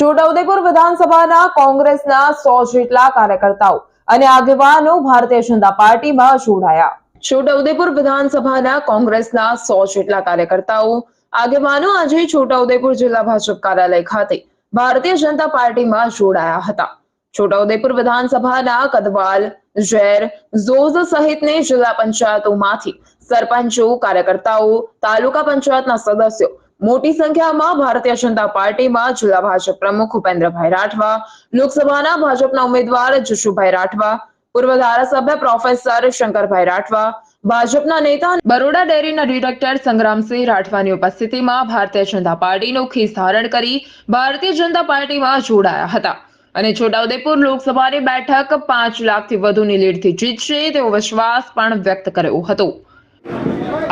છોટાઉદેપુર વિધાનસભાના કોંગ્રેસના સો જેટલા કાર્યકર્તાઓ અને આગેવાનો ભારતીય જનતા પાર્ટીમાં જોડાયા. છોટાઉદેપુર વિધાનસભાના કોંગ્રેસના સો જેટલા કાર્યકર્તાઓ, આગેવાનો આજે છોટાઉદેપુર જિલ્લા ભાજપ કાર્યાલય ખાતે ભારતીય જનતા પાર્ટીમાં જોડાયા હતા. છોટાઉદેપુર વિધાનસભાના કદવાલ, ઝેર, ઝોઝ સહિતની જિલ્લા પંચાયતોમાંથી સરપંચો, કાર્યકર્તાઓ, તાલુકા પંચાયતના સદસ્યો મોટી સંખ્યામાં ભારતીય જનતા પાર્ટીમાં જિલ્લા ભાજપ પ્રમુખ ઉપેન્દ્રભાઈ રાઠવા, લોકસભાના ભાજપના ઉમેદવાર જશુભાઈ રાઠવા, પૂર્વ ધારાસભ્ય પ્રોફેસર શંકરભાઈ રાઠવા, ભાજપના નેતા બરોડા ડેરીના ડિરેક્ટર સંગ્રામસિંહ રાઠવાની ઉપસ્થિતિમાં ભારતીય જનતા પાર્ટીનું ખીસ ધારણ કરી ભારતીય જનતા પાર્ટીમાં જોડાયા હતા. અને છોટાઉદેપુર લોકસભાની બેઠક પાંચ લાખથી વધુની લીડથી જીતશે તેવો વિશ્વાસ પણ વ્યક્ત કર્યો હતો.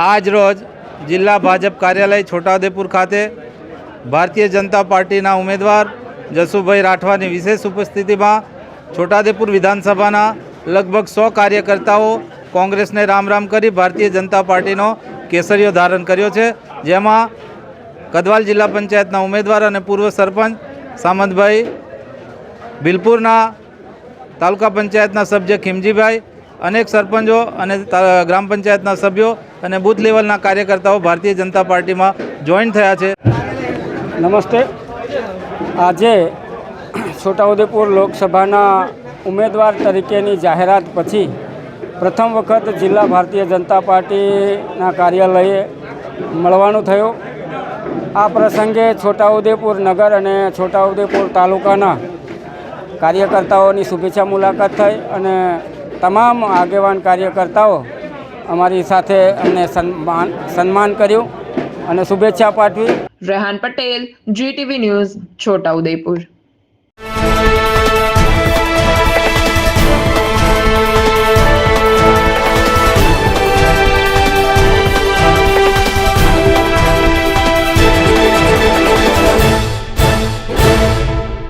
આજ રોજ જિલ્લા ભાજપ કાર્યાલય છોટાઉદેપુર ખાતે ભારતીય જનતા પાર્ટીના ઉમેદવાર જસુભાઈ રાઠવાની વિશેષ ઉપસ્થિતિમાં છોટાઉદેપુર વિધાનસભાના લગભગ સો કાર્યકર્તાઓ કોંગ્રેસને રામ રામ કરી ભારતીય જનતા પાર્ટીનો કેસરીઓ ધારણ કર્યો છે. જેમાં કદવાલ જિલ્લા પંચાયતના ઉમેદવાર અને પૂર્વ સરપંચ સામંતભાઈ, બિલપુરના તાલુકા પંચાયતના સભ્ય ખીમજીભાઈ, અનેક સરપંચો અને ગ્રામ પંચાયતના સભ્યો અને બૂથ લેવલના કાર્યકર્તાઓ ભારતીય જનતા પાર્ટીમાં જોઈન થયા છે. નમસ્તે. આજે છોટાઉદેપુર લોકસભાના ઉમેદવાર તરીકેની જાહેરાત પછી પ્રથમ વખત જિલ્લા ભારતીય જનતા પાર્ટીના કાર્યાલયે મળવાનું થયું. આ પ્રસંગે છોટાઉદેપુર નગર અને છોટાઉદેપુર તાલુકાના કાર્યકર્તાઓની શુભેચ્છા મુલાકાત થઈ અને તમામ આગેવાન કાર્યકર્તાઓ અમારી સાથે અમને સન્માન સન્માન કર્યું અને શુભેચ્છા પાઠવી. Rehan Patel GTV news Chhota Udepur